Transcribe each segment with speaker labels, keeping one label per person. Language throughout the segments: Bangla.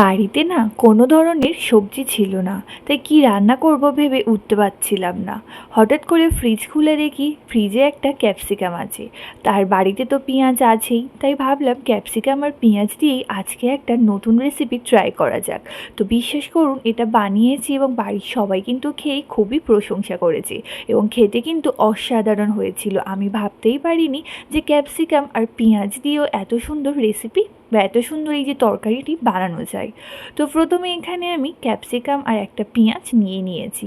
Speaker 1: বাড়িতে না কোনো ধরনের সবজি ছিল না। তাই কি রান্না করব ভেবে উঠতে পারছিলাম না। হঠাৎ করে ফ্রিজ খুলে দেখি ফ্রিজে একটা ক্যাপসিকাম আছে। তার বাড়িতে তো পেঁয়াজ আছেই, তাই ভাবলাম ক্যাপসিকাম আর পেঁয়াজ দিয়েই আজকে একটা নতুন রেসিপি ট্রাই করা যাক। তো বিশ্বাস করুন, এটা বানিয়েছি এবং বাড়ির সবাই কিন্তু খেয়ে খুবই প্রশংসা করেছে এবং খেতে কিন্তু অসাধারণ হয়েছিল। আমি ভাবতেই পারিনি যে ক্যাপসিকাম আর পেঁয়াজ দিয়েও এত সুন্দর রেসিপি বা এত সুন্দর এই যে তরকারিটি বানানো যায়। তো প্রথমে এখানে আমি ক্যাপসিকাম আর একটা পেঁয়াজ নিয়ে নিয়েছি।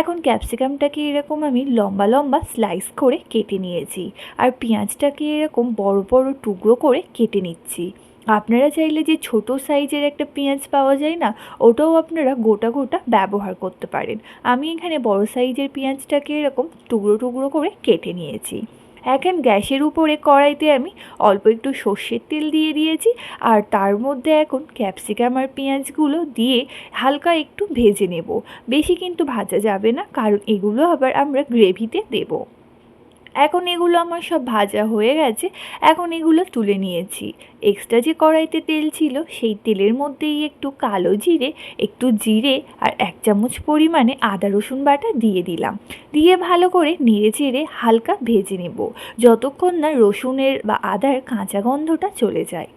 Speaker 1: এখন ক্যাপসিকামটাকে এরকম আমি লম্বা লম্বা স্লাইস করে কেটে নিয়েছি আর পেঁয়াজটাকে এরকম বড় বড় টুকরো করে কেটে নিচ্ছি। আপনারা চাইলে যে ছোট সাইজের একটা পেঁয়াজ পাওয়া যায় না, ওটাও আপনারা গোটা গোটা ব্যবহার করতে পারেন। আমি এখানে বড় সাইজের পেঁয়াজটাকে এরকম টুকরো টুকরো করে কেটে নিয়েছি। এখন গ্যাসের উপরে কড়াইতে আমি অল্প একটু সর্ষের তেল দিয়ে দিয়েছি আর তার মধ্যে এখন ক্যাপসিকাম আর পেঁয়াজগুলো দিয়ে হালকা একটু ভেজে নেব। বেশি কিন্তু ভাজা যাবে না, কারণ এগুলো আবার আমরা গ্রেভিতে দেবো। এখন এগুলো আমার সব ভাজা হয়ে গেছে, এখন এগুলো তুলে নিয়েছি। এক্সট্রা যে কড়াইতে তেল ছিল, সেই তেলের মধ্যেই একটু কালো জিরে, একটু জিরে আর এক চামচ পরিমাণে আদা রসুন বাটা দিয়ে দিলাম। দিয়ে ভালো করে নেড়ে চেড়ে হালকা ভেজে নেব, যতক্ষণ না রসুনের বা আদার কাঁচা গন্ধটা চলে যায়।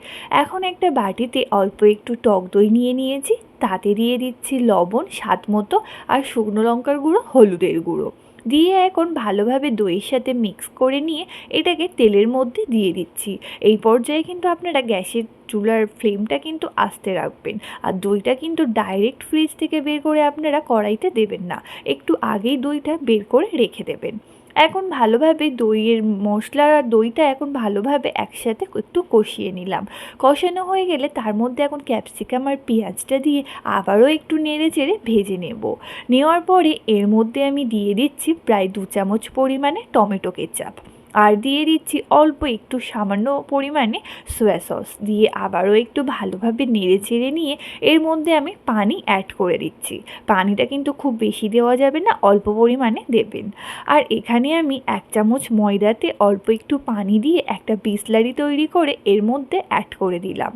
Speaker 1: এখন একটা বাটিতে অল্প একটু টক দই নিয়ে নিয়েছি তাতে দিয়ে দিচ্ছি লবণ, স্বাদ মতো, আর শুকনো লঙ্কার গুঁড়ো, হলুদের গুঁড়ো। দিয়ে এখন ভালোভাবে দইয়ের সাথে মিক্স করে নিয়ে এটাকে তেলের মধ্যে দিয়ে দিচ্ছি। এই পর্যায়ে কিন্তু আপনারা গ্যাসের চুলার ফ্লেমটা কিন্তু আস্তে রাখবেন। আর দইটা কিন্তু ডাইরেক্ট ফ্রিজ থেকে বের করে আপনারা কড়াইতে দেবেন না। একটু আগেই দইটা বের করে রেখে দেবেন। এখন ভালোভাবে দইয়ের মশলা আর দইটা এখন ভালোভাবে একসাথে একটু কষিয়ে নিলাম। কষানো হয়ে গেলে তার মধ্যে এখন ক্যাপসিকাম আর পেঁয়াজটা দিয়ে আবারও একটু নেড়ে চেড়ে ভেজে নেব। নেওয়ার পরে এর মধ্যে আমি দিয়ে দিচ্ছি প্রায় দু চামচ পরিমাণে টমেটো কেচাপ। আর দিয়ে দিচ্ছি অল্প একটু সামান্য পরিমাণে সোয়া সস দিয়ে আবারও একটু ভালোভাবে নেড়ে চেড়ে নিয়ে এর মধ্যে আমি পানি অ্যাড করে দিচ্ছি। পানিটা কিন্তু খুব বেশি দেওয়া যাবে না, অল্প পরিমাণে দেবেন। আর এখানে আমি এক চামচ ময়দাতে অল্প একটু পানি দিয়ে একটা বিসলারি তৈরি করে এর মধ্যে অ্যাড করে দিলাম।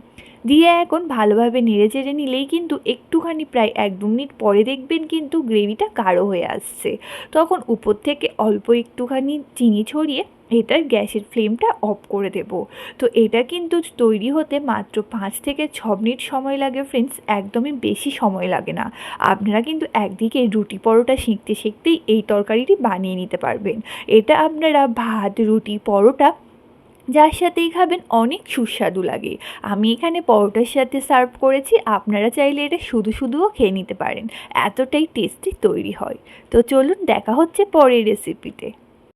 Speaker 1: দিয়ে এখন ভালোভাবে নেড়ে চেড়ে নিলেই কিন্তু একটুখানি প্রায় এক দু মিনিট পরে দেখবেন কিন্তু গ্রেভিটা গাঢ় হয়ে আসছে। তখন উপর থেকে অল্প একটুখানি চিনি ছড়িয়ে এটার গ্যাসের ফ্লেমটা অফ করে দেব। তো এটা কিন্তু তৈরি হতে মাত্র পাঁচ থেকে ছ মিনিট সময় লাগে ফ্রেন্ডস, একদমই বেশি সময় লাগে না। আপনারা কিন্তু একদিকে রুটি পরোটা শিখতে শিখতেই এই তরকারিটি বানিয়ে নিতে পারবেন। এটা আপনারা ভাত, রুটি, পরোটা যার সাথেই খাবেন অনেক সুস্বাদু লাগে। আমি এখানে পরোটার সাথে সার্ভ করেছি, আপনারা চাইলে এটা শুধু শুধুও খেয়ে নিতে পারেন। এতটাই টেস্টি তৈরি হয়। তো চলুন দেখা হচ্ছে পরের রেসিপিতে